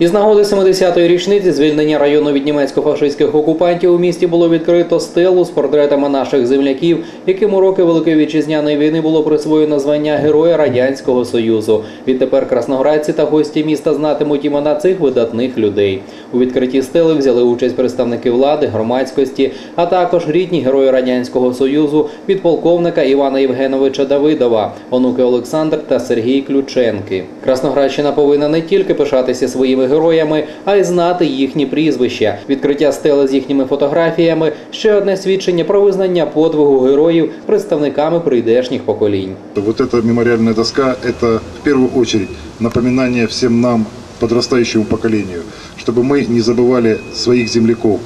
Із нагоди 70-ї річниці звільнення району від німецько-фашистських окупантів у місті було відкрито стелу з портретами наших земляків, яким у роки Великої вітчизняної війни було присвоєно звання Героя Радянського Союзу. Відтепер красноградці та гості міста знатимуть імена цих видатних людей. У відкритті стели взяли участь представники влади, громадськості, а також рідні герої Радянського Союзу, підполковника Івана Євгеновича Давидова, онуки Олександр та Сергій Ключенки. Красноградщина повинна не тільки пишатися своїми героями, а й знати їхні прізвища. Відкриття стели з їхніми фотографіями ще одне свідчення про визнання подвигу героїв представниками прийдешніх поколінь. Вот эта мемориальная доска – это в первую очередь напоминание всем нам, подрастающему поколению, чтобы мы не забывали своих земляков,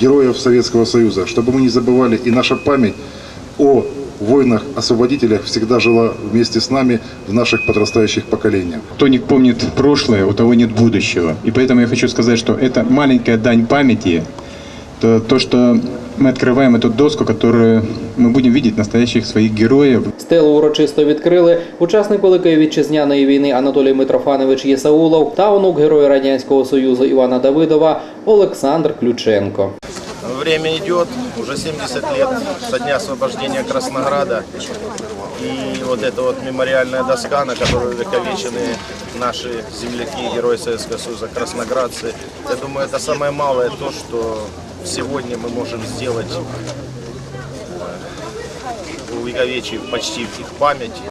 героев Советского Союза, чтобы мы не забывали и наша память о воинах-освободителях всегда жила вместе с нами в наших подрастающих поколениях. Кто не помнит прошлое, у того нет будущего. И поэтому я хочу сказать, что это маленькая дань памяти, то, то что мы открываем эту доску, которую мы будем видеть настоящих своих героев, Стелу урочисто відкрили учасник Великої вітчизняної війни Анатолій Митрофанович Єсаулов та онук героя Радянського Союзу Івана Давидова Олександр Ключенко. Время идет, уже 70 лет со дня освобождения Краснограда. И вот эта вот мемориальная доска, на которой увековечены наши земляки, герои Советского Союза, красноградцы. Я думаю, это самое малое то, что сегодня мы можем сделать, э, увековечив почти их память.